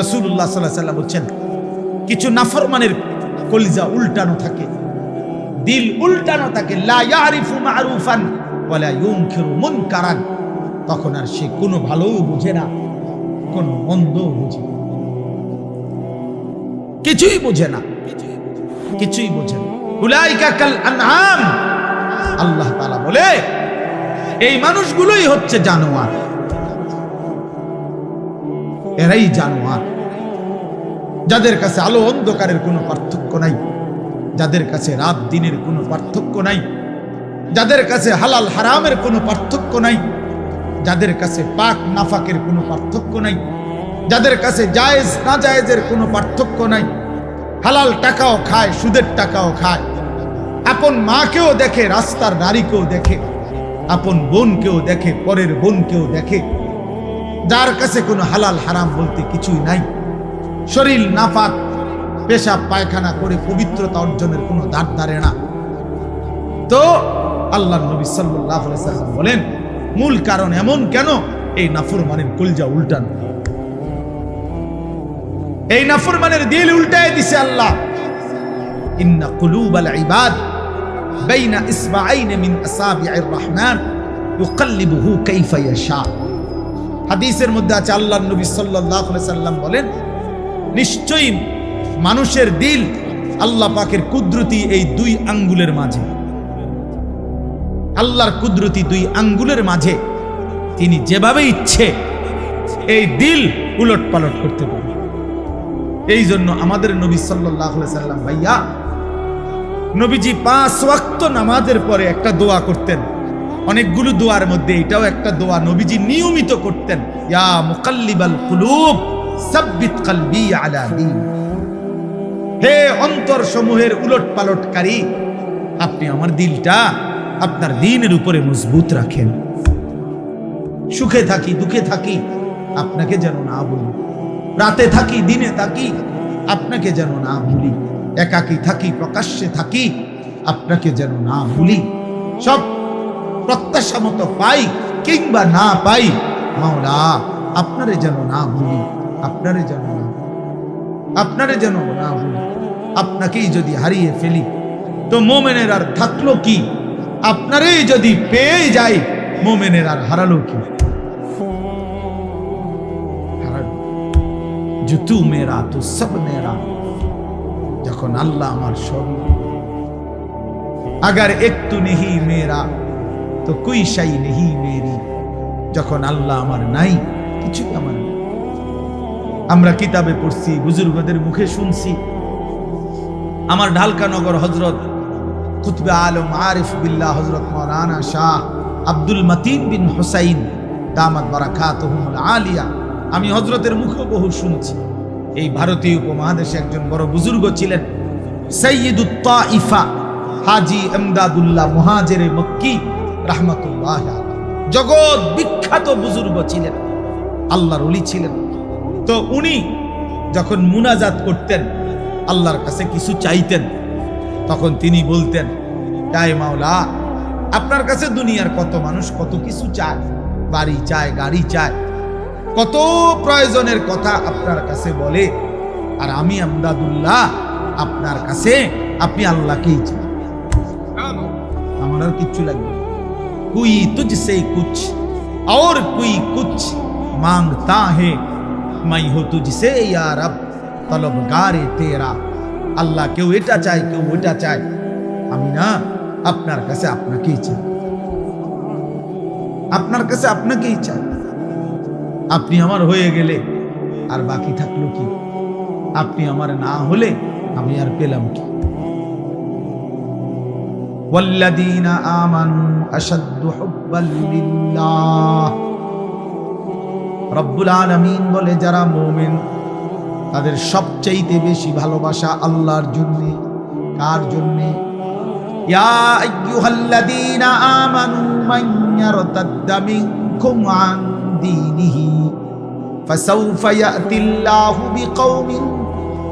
রসুল্লাহ সাল্লাহ বলছেন, কিছু নাফরমানের কলিজা উল্টানো থাকে। দিল উল্টানো থাকে। তখন আর সে কোনো বুঝে না বুঝে কিছুই বোঝে না, কিছুই বোঝে না। আল্লাহ বলে, এই মানুষগুলোই হচ্ছে জানোয়ার। এরাই জানোয়ার। যাদের কাছে আলো অন্ধকারের কোনো পার্থক্য নাই, যাদের কাছে রাত দিনের কোনো পার্থক্য নাই, যাদের কাছে হালাল হারামের কোনো পার্থক্য নাই, যাদের কাছে পাক নাফাকের কোনো পার্থক্য নাই, যাদের কাছে জায়েজ না জায়েজের কোনো পার্থক্য নাই, হালাল টাকাও খায়, সুদের টাকাও খায়। আপন মাকেও দেখে, রাস্তার নারীকেও দেখে, আপন বোনকেও দেখে, পরের বোনকেও দেখে যার কাছে কোনো হালাল, হারাম বলতে কিছুই নাই। শরীর নাফাক পেশাব, পায়খানা করে পবিত্রতা অর্জনের কোনো দাঁড় দাঁড়ে না। তো আল্লাহ নবী সাল্লাহ বলেন, মূল কারণ এমন কেন? এই নাফরমানের কলজা উল্টানো। এই নাফরমানের দিল উল্টায় দিছে আল্লাহ। ইন্না কুলুবাল ইবাদ বাইনা ইসবাআইন মিন আসাবি'ir রহমান ইউকাল্লিবুহু কাইফা ইয়াশা। হাদিসের মধ্যে আছে আল্লাহ নবী আলাইহি সাল্লাম বলেন, নিশ্চয়ই মানুষের দিল আল্লাহ পাকের কুদরতি এই দুই আঙ্গুলের মাঝে। আল্লাহর কুদরতি দুই আঙ্গুলের মাঝে তিনি যেভাবে ইচ্ছে এই দিল উলট পালট করতে পারে এই জন্য আমাদের নবী সাল্লাহ ভাইয়া, নবীজি পাঁচ ওয়াক্ত নামাজের পরে একটা দোয়া করতেন। অনেকগুলো দোয়ার মধ্যে এটাও একটা দোয়া নবীজি নিয়মিত করতেন। ইয়া মুকাল্লিবাল কুলুব, সাব্বিত আলা হে অন্তর সমূহের উলট পালটকারী, আপনি আমার দিলটা আপনার দিনের উপরে মজবুত রাখেন। সুখে থাকি, দুঃখে থাকি, আপনাকে যেন না বলি। রাতে থাকি, দিনে থাকি, আপনাকে যেন না ভুলি। একাকি থাকি, প্রকাশ্যে থাকি, আপনাকে যেন না ভুলি। সব প্রত্যাশা মতো পাই কিংবা না পাই, মাওলা, আপনারে যেন না ভুলি, আপনারে যেন না আপনারে যেন না ভুলি, আপনাকেই যদি হারিয়ে ফেলি, তো মোমেনের আর থাকল কি? আপনারই যদি পেয়ে যাই, মোমেনের আর হারালো কি? জুতু মেরা, তো সব মেরা, যখন আল্লাহ আমার সব। আগার একটু নেহি মেরা তো কুই সাই নেহি মেরি? যখন আল্লাহ আমার নাই, কিছুই আমার আমরা কিতাবে পড়ছি, বুজুর্গদের মুখে শুনছি। আমার ঢালকা নগর হজরত কুতবে আলম আরিফ বিল্লাহ হজরত মৌলানা শাহ আব্দুল মতিন বিন হোসাইন দামাত বারাকাতুহুমুল আলিয়া। আমি হজরতের মুখে বহু শুনছি। এই ভারতীয় উপমহাদেশে একজন বড় বুজুর্গ ছিলেন সৈয়দুত ইফা হাজি এমদাদুল্লাহ মুহাজের মক্কি রাহমাতুল্লাহ জগৎ বিখ্যাত বুজুর্গ ছিলেন। আল্লাহর অলি ছিলেন। তো উনি যখন মুনাজাত করতেন, আল্লাহর কাছে কিছু চাইতেন, তখন তিনি বলতেন তাই মাওলা, আপনার কাছে দুনিয়ার কত মানুষ কত কিছু চায়, বাড়ি চায়, গাড়ি চায়, কত প্রয়োজনের কথা আপনার কাছে বলে, আর আমি আমদাদুল্লাহ, আপনার কাছে, আপনি আল্লাহকেই চান। আমার আর কিচ্ছু লাগবে না। কুই তুঝসে কুছ और कोई कुछ मांगता है मैं हो तुझसे या रब তলবগারে তেরা আল্লাহ কেউ এটা চায় কেউ ওটা চায় আমি না আপনার কাছে আপনাকেই চাই আপনার কাছে আপনাকেই চাই আপনি আমার হয়ে গেলে আর বাকি থাকলো কি আপনি আমার না হলে আমি আর পেলাম কি والذين آمنوا أشد حبا لله রব্বুল আলামিন বলে যারা মুমিন তাদের সবচাইতে বেশি ভালোবাসা আল্লাহর জন্য কার জন্য ইয়া আইয়ুহাল্লাযীনা আমানু মান ইয়ারতাদ্দা মিনকুম আন দীনিহি ফাসাউফা ইয়াতিল্লাহু বিকওমিন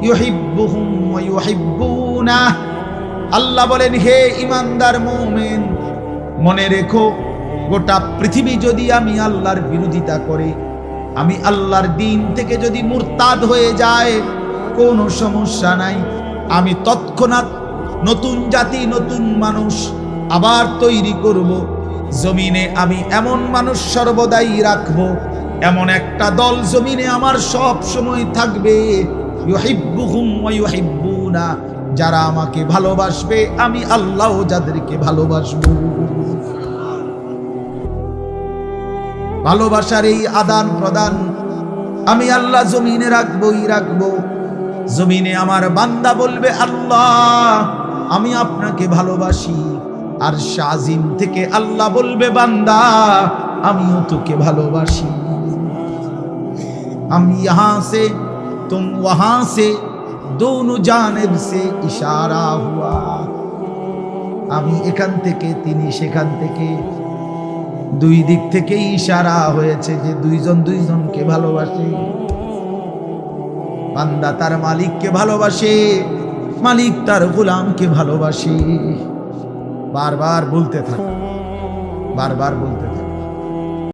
ইউহিব্বুহুম ওয়া ইউহিব্বুনাহ আল্লাহ বলেন, হে ইমানদার মুমিন, মনে রেখো, গোটা পৃথিবী যদি আমি আল্লাহর বিরোধিতা করে, আমি আল্লাহর দিন থেকে যদি মুরতাদ হয়ে যায়, কোনো সমস্যা নাই। আমি তৎক্ষণাৎ নতুন জাতি, নতুন মানুষ আবার তৈরি করব। জমিনে আমি এমন মানুষ সর্বদাই রাখব, এমন একটা দল জমিনে আমার সব সময় থাকবে। ইউহিব্বুহুম ওয়া ইউহিব্বুনা। যারা আমাকে ভালোবাসবে আমি আল্লাহ যাদেরকে ভালোবাসবো ভালোবাসার এই আদান প্রদান আমি আল্লাহ জমিনে রাখবই রাখবো জমিনে আমার বান্দা বলবে আল্লাহ আমি আপনাকে ভালোবাসি আর শাজিম থেকে আল্লাহ বলবে বান্দা আমিও তোকে ভালোবাসি हम यहाँ से तुम वहां से দোনো জানেব সে ইশারা হুয়া। আমি এখান থেকে, তিনি সেখান থেকে। দুই দিক থেকে ইশারা হয়েছে যে দুইজন দুইজনকে ভালোবাসে। বান্দা তার মালিককে ভালোবাসে, মালিক তার গোলামকে ভালোবাসে। বারবার বলতে থাকে, বারবার বলতে